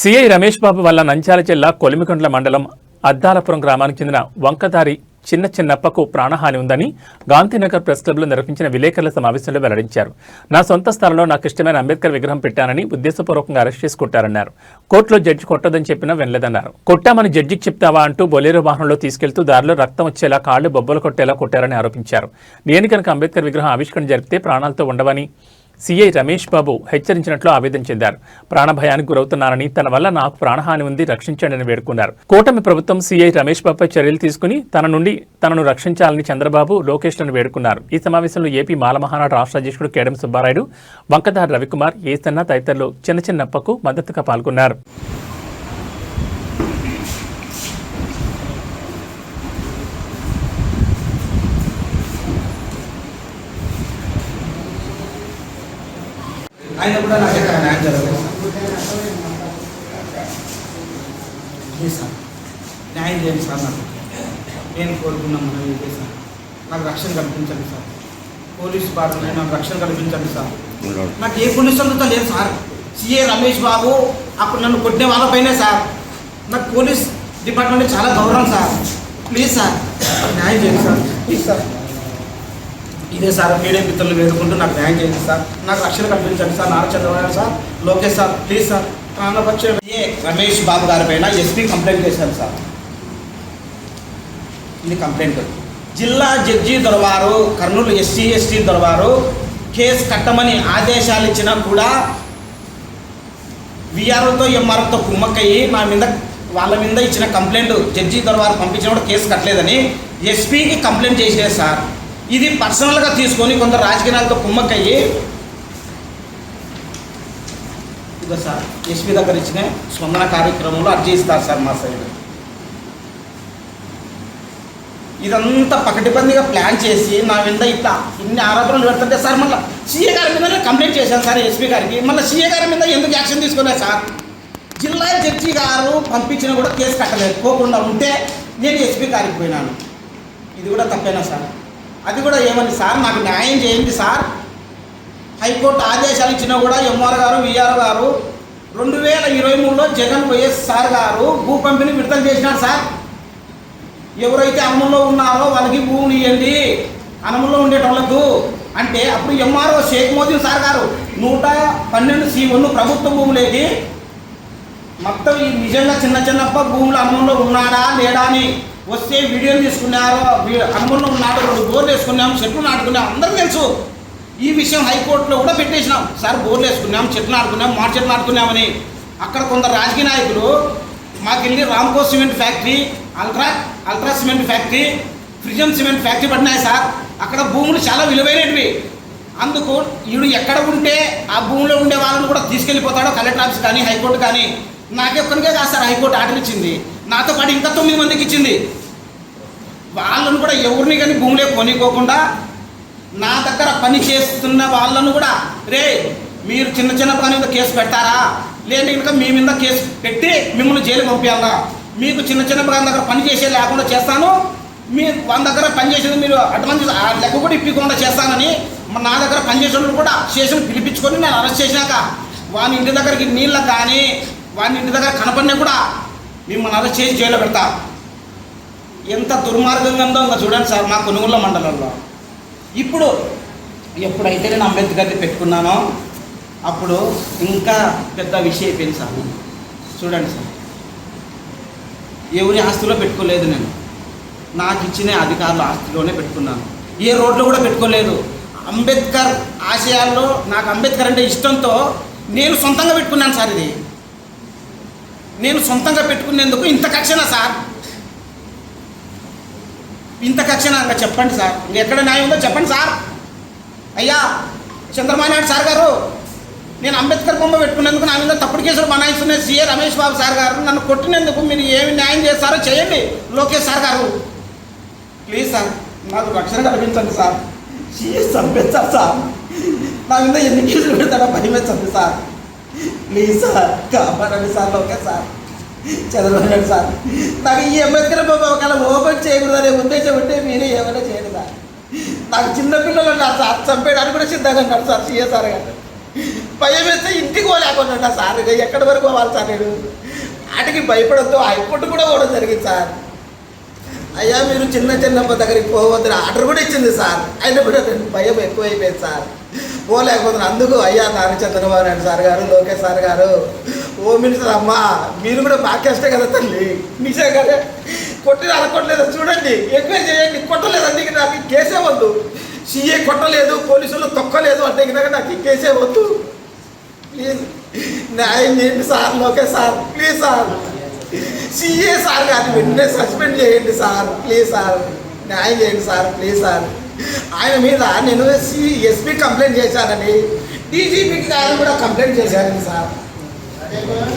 CI Ramesh Babu వల్ల నంచాల జిల్లా కొలిమికొండ్ల మండలం అద్దాలపురం గ్రామానికి చెందిన వంకదారి చిన్న చిన్నప్పకు ప్రాణహాని ఉందని గాంధీనగర్ ప్రెస్ క్లబ్లో నిర్వహించిన విలేకరుల సమావేశంలో వెల్లడించారు. నా సొంత స్థలంలో నాకు ఇష్టమైన అంబేద్కర్ విగ్రహం పెట్టానని ఉద్దేశపూర్వకంగా అరెస్ట్ చేసి కొట్టారన్నారు కోర్టులో జడ్జి కొట్టదని చెప్పినా వినలేదన్నారు. కొట్టామని జడ్జికి చెప్తావా అంటూ బొలేరో వాహనంలో తీసుకెళ్తూ దారిలో రక్తం వచ్చేలా కాళ్ళు బొబ్బలు కొట్టేలా కొట్టారని ఆరోపించారు. నేను కనుక అంబేద్కర్ విగ్రహం ఆవిష్కరణ జరిపితే ప్రాణాలతో ఉండవని సీఐ రమేష్ బాబు హెచ్చరించినట్లు ఆవేదన చెందారు. ప్రాణభయానికి గురవుతున్నానని తన వల్ల నాకు ప్రాణహాని ఉంది రక్షించండి అని వేడుకున్నారు. కూటమి ప్రభుత్వం సీఐ రమేష్ బాబుపై చర్యలు తీసుకుని తన నుండి తనను రక్షించాలని చంద్రబాబు లోకేష్లను వేడుకున్నారు. ఈ సమావేశంలో ఏపీ మాలమహానాడు రాష్ట్ర అధ్యక్షుడు కేడం సుబ్బారాయుడు వంకదార్ రవికుమార్ ఏసన్న తదితరులు చిన్న చిన్నప్పకు మద్దతుగా పాల్గొన్నారు. ఆయన కూడా నాకు ఎక్కడ న్యాయం జరగలేదు సార్? న్యాయం చేయండి సార్ నాకు. నేను కోరుకున్నాను మనం ఇదే సార్. నాకు రక్షణ కల్పించండి సార్. పోలీస్ బాధ్యత నాకు రక్షణ కల్పించండి సార్. నాకు ఏ పోలీస్ అందుతా లేదు సార్. సిఏ రమేష్ బాబు అప్పుడు నన్ను కొట్టిన వాళ్ళపైనే సార్. నాకు పోలీస్ డిపార్ట్మెంట్ చాలా గౌరవం సార్. Please sir. న్యాయం చేయండి సార్. Please sir. ఇదే సార్ మీడియా మిత్రులు వేడుకుంటూ నాకు న్యాయం చేయండి సార్. నాకు రక్షణ కల్పించండి sir Nara Chandrababu sir Lokesh sir please sir ప్రాణపక్ష. A Ramesh Babu గారి పైన ఎస్పీ కంప్లైంట్ చేశాను సార్. ఇది కంప్లైంట్ జిల్లా జడ్జి దొరవారు కర్నూలు ఎస్సీ ఎస్టీ దొరవారు కేసు కట్టమని ఆదేశాలు ఇచ్చినా కూడా విఆర్ఓతో ఎంఆర్ఓతో కుమ్మక్కయ్యి నా మీద వాళ్ళ మీద ఇచ్చిన కంప్లైంట్ జడ్జి దొరవారు పంపించిన కూడా కేసు కట్టలేదని ఎస్పీకి కంప్లైంట్ చేసినారు సార్. ఇది పర్సనల్గా తీసుకొని కొందరు రాజకీయాలతో కుమ్మక్కయ్యి ఇదో సార్ ఎస్పీ దగ్గర ఇచ్చిన స్పందన కార్యక్రమంలో అర్జీ ఇస్తారు సార్ మా సైడ్ ఇదంతా పకటిబందిగా ప్లాన్ చేసి నా వింద ఇట్లా ఇన్ని ఆరోపణలు పెడుతుంటే సార్ మళ్ళీ సీఏ గారి మీద కంప్లైంట్ చేశాను సార్ ఎస్పీ గారికి. మళ్ళీ సీఏ గారి మీద ఎందుకు యాక్షన్ తీసుకున్నారు సార్? జిల్లా జడ్జి గారు పంపించినా కూడా కేసు కట్టలేదు. పోకుండా ఉంటే నేను ఎస్పీ గారికి పోయినాను. ఇది కూడా తప్పేనా సార్? అది కూడా ఏమని సార్? నాకు న్యాయం చేయండి సార్. హైకోర్టు ఆదేశాలు ఇచ్చినా కూడా ఎంఆర్ గారు విఆర్ గారు రెండు వేల ఇరవై మూడులో జగన్ వైఎస్ సార్ గారు భూ పంపిణీ విడుదల చేసినారు సార్. ఎవరైతే అమల్లో ఉన్నారో వాళ్ళకి భూములు ఇవ్వండి అనములో ఉండేటోళ్ళకు. అంటే అప్పుడు ఎంఆర్ఓ షేక్ మోదీ సార్ గారు నూట పన్నెండు సి వన్ ప్రభుత్వ భూములేకి మొత్తం ఈ నిజంగా చిన్న చిన్నప్ప భూములు అమ్మంలో ఉన్నాడా లేడా అని వస్తే వీడియోలు తీసుకున్నారు వీ- అనుమతిలో ఉన్నాడు రెండు బోర్లు వేసుకున్నాం చెట్లు నాటుకున్నాం అందరూ తెలుసు. ఈ విషయం హైకోర్టులో కూడా పెట్టేసినాం. సార్ బోర్లు వేసుకున్నాం చెట్లు నాటుకున్నాం మా చెట్లు నాటుకున్నామని. అక్కడ కొందరు రాజకీయ నాయకులు మాకెళ్ళి Ramco cement factory ultra ultra cement factory ఫ్రిజన్ cement factory పడినాయి సార్. అక్కడ భూములు చాలా విలువైనవి అందుకు వీడు ఎక్కడ ఉంటే ఆ భూమిలో ఉండే వాళ్ళని కూడా తీసుకెళ్ళిపోతాడో కలెక్టర్ ఆఫీస్ కానీ హైకోర్టు కానీ. నాకే ఒక్కరికే కాదు సార్ హైకోర్టు ఆర్డర్ ఇచ్చింది. నాతో పాటు ఇంకా తొమ్మిది మందికి ఇచ్చింది. వాళ్ళను కూడా ఎవరిని కానీ భూమిలో కొనుక్కోకుండా నా దగ్గర పని చేస్తున్న వాళ్ళను కూడా రే మీరు చిన్న చిన్న పని మీద కేసు పెడతారా? లేదంటే కనుక మీ మీద కేసు పెట్టి మిమ్మల్ని జైలు పంపించాలా మీకు చిన్న చిన్న పని దగ్గర పని చేసే లేకుండా చేస్తాను. మీ వాళ్ళ దగ్గర పని చేసేది మీరు అడ్వాన్స్ ఆ లెక్క కూడా ఇప్పకుండా చేస్తానని నా దగ్గర పనిచేసే వాళ్ళు కూడా స్టేషన్ పిలిపించుకొని నేను అరెస్ట్ చేసినాక వాని ఇంటి దగ్గరికి నీళ్ళ కానీ వాని ఇంటి దగ్గర కనపడినా కూడా మిమ్మల్ని అరెస్ట్ చేసి జైల్లో పెడతా. ఎంత దుర్మార్గంగా ఉందో ఇంకా చూడండి సార్ మా కొనుగోళ్ళ మండలంలో. ఇప్పుడు ఎప్పుడైతే నేను అంబేద్కర్ని పెట్టుకున్నానో అప్పుడు ఇంకా పెద్ద విషయం అయిపోయింది సార్. చూడండి సార్. ఎవరి ఆస్తిలో పెట్టుకోలేదు నేను. నాకు ఇచ్చిన అధికారుల ఆస్తిలోనే పెట్టుకున్నాను. ఏ రోడ్లో కూడా పెట్టుకోలేదు. అంబేద్కర్ ఆశయాల్లో నాకు అంబేద్కర్ అంటే ఇష్టంతో నేను సొంతంగా పెట్టుకున్నాను సార్ ఇది. నేను సొంతంగా పెట్టుకునేందుకు ఇంత కక్షనా సార్? ఇంత కక్షణంగా చెప్పండి సార్. ఎక్కడ న్యాయం ఉందో చెప్పండి సార్. అయ్యా చంద్రమానాయుడు సార్ గారు నేను అంబేద్కర్ బొమ్మ పెట్టుకునేందుకు నా మీద తప్పుడు కేసులు బనాయిస్తున్న సీఏ రమేష్ బాబు సార్ గారు నన్ను కొట్టినందుకు మీరు ఏమి న్యాయం చేస్తారో చేయండి. లోకేష్ సార్ గారు. ప్లీజ్ సార్ నాకు రక్షణ కల్పించండి సార్. సీఏ చంపేస్తారు సార్. నా మీద ఎన్ని కేసులు పెడతాడో భయమేస్తుంది సార్. ప్లీజ్ సార్ కాపాడండి సార్ లోకేష్ సార్. చదవండి సార్. నాకు ఈ అంబేద్కర్ బాబు ఒకవేళ ఓపెన్ చేయకూడదనే ఉద్దేశం ఉంటే మీరే ఏమైనా చేయండి సార్. నాకు చిన్న పిల్లలు ఉన్నారు సార్. చంపేయడానికి కూడా సిద్ధంగా ఉన్నారు సార్ సీఎస్ సార్ గారు. భయం వేస్తే ఇంటికి పోలేకుండా సార్. ఎక్కడి వరకు పోవాలి సార్ నేను? వాటికి భయపడద్దు. హైకోర్టు కూడా పోవడం జరిగింది సార్. అయ్యా మీరు చిన్న చిన్నప్ప దగ్గరికి పోవద్దని ఆర్డర్ కూడా ఇచ్చింది సార్. అయినా కూడా భయం ఎక్కువైపోయింది సార్. పోలేకపోతున్నాను అందుకు అయ్యా నాని చంద్రబాబు నాయుడు సార్ గారు లోకేష్ సార్ గారు ఓ మినిస్టర్ అమ్మా మీరు కూడా బాగా కదా తల్లి? నిజే కదా కొట్టిన కొట్టలేదు చూడండి. ఎక్కువ చేయండి. కొట్టలేదండి ఇక నాకు ఈ కేసే వద్దు. సీఏ కొట్టలేదు పోలీసులు తొక్కలేదు అంటే ఇక నాకు ఈ కేసే వద్దు. ప్లీజ్. న్యాయం చేయండి sir Lokesh sir. Please sir. CA sir కాదు వెంటనే సస్పెండ్ చేయండి సార్. Please sir. న్యాయం చేయండి సార్ ప్లీజ్ సార్. ఆయన మీద నేను సి ఎస్పీ కంప్లైంట్ చేశానని డీజీపీకి గారు కూడా కంప్లైంట్ చేశానండి సార్. Wah,